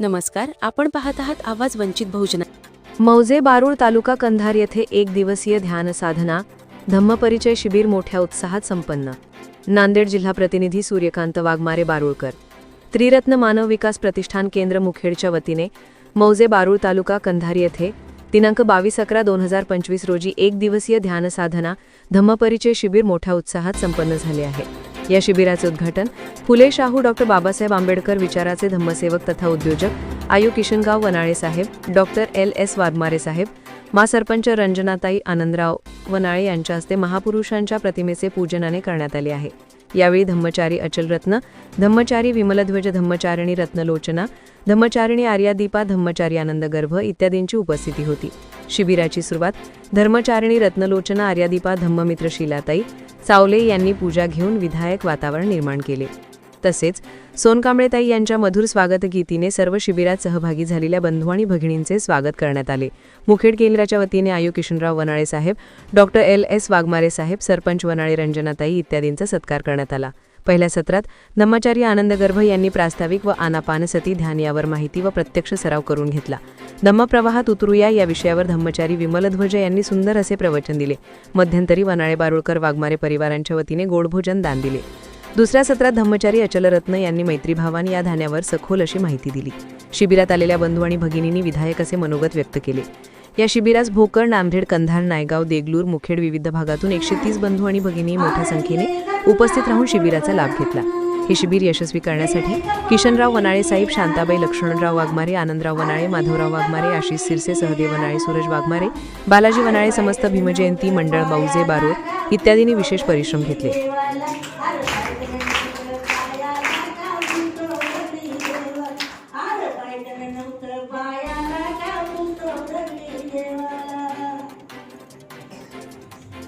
नमस्कार आपण पाहत आहात आवाज वंचित बहुजन. मौजे बारूळ तालुका कंधार येथे एक दिवसीय ध्यान साधना धम्मपरिचय शिबिर मोठ्या उत्साहात संपन्न. नांदेड जिल्हा प्रतिनिधी सूर्यकांत वाघमारे बारूळकर. त्रिरत्न मानव विकास प्रतिष्ठान केंद्र मुखेडच्या वतीने मौजे बारूळ तालुका कंधार येथे दिनांक बावीस अकरा दोन हजार पंचवीस रोजी एक दिवसीय ध्यान साधना धम्मपरिचय शिबिर मोठ्या उत्साहात संपन्न झाले आहे. या शिबिराचे उद्घाटन फुले शाहू डॉक्टर बाबासाहेब आंबेडकर विचाराचे धम्मसेवक तथा उद्योजक आयु किशनगाव वनाळे साहेब डॉक्टर एल. एस. वाघमारे साहेब महासरपंच रंजनाताई आनंदराव वनाळे यांच्या हस्ते महापुरुषांच्या प्रतिमेचे पूजनाने करण्यात आले आहे. यावेळी धम्मचारी अचल रत्न धम्मचारी विमलध्वज धम्मचारिणी रत्नलोचना धम्मचारिणी आर्यादीपा धम्मचारी आनंद गर्भ इत्यादींची उपस्थिती होती. शिबिराची सुरुवात धर्मचारिणी रत्नलोचना आर्यादीपा धम्ममित्र शिलाताई चावले यांनी पूजा घेऊन विधायक वातावरण निर्माण केले. तसेच सोनकांबळेताई यांच्या मधुर स्वागतगीतीने सर्व शिबिरात सहभागी झालेल्या बंधू आणि भगिनींचे स्वागत करण्यात आले. मुखेड केंद्राच्या वतीने आयु किशनराव वनाळे साहेब डॉक्टर एल एस वाघमारे साहेब सरपंच वनाळे रंजनाताई इत्यादींचा सत्कार करण्यात आला. पहिल्या सत्रात धम्माचार्य आनंद गर्भ यांनी प्रास्ताविक व आनापानसती ध्यान यावर माहिती व प्रत्यक्ष सराव करून घेतला. धम्मप्रवाहात उतरूया या विषयावर धम्मचारी विमलध्वज यांनी सुंदर असे प्रवचन दिले. मध्यंतरी वनाळे बारुळकर वाघमारे परिवारांच्या वतीने गोडभोजन दान दिले. दुसऱ्या सत्रात धम्मचारी अचलरत्न यांनी मैत्रीभावान या धान्यावर सखोल अशी माहिती दिली. शिबिरात आलेल्या बंधू आणि भगिनींनी विधायक असे मनोगत व्यक्त केले. या शिबिरास भोकर नांदेड कंधार नायगाव देगलूर मुखेड विविध भागातून एकशे तीस बंधू आणि भगिनी मोठ्या संख्येने उपस्थित राहून शिबिराचा लाभ घेतला. हे शिबिर यशस्वी करण्यासाठी किशनराव वनाळे साहेब शांताबाई लक्ष्मणराव वाघमारे आनंदराव वनाळे माधवराव वाघमारे आशिष सिरसे सहदेव वनाळे सूरज वाघमारे बालाजी वनाळे समस्त भीमजयंती मंडळ बाऊजे बारोड इत्यादींनी विशेष परिश्रम घेतले.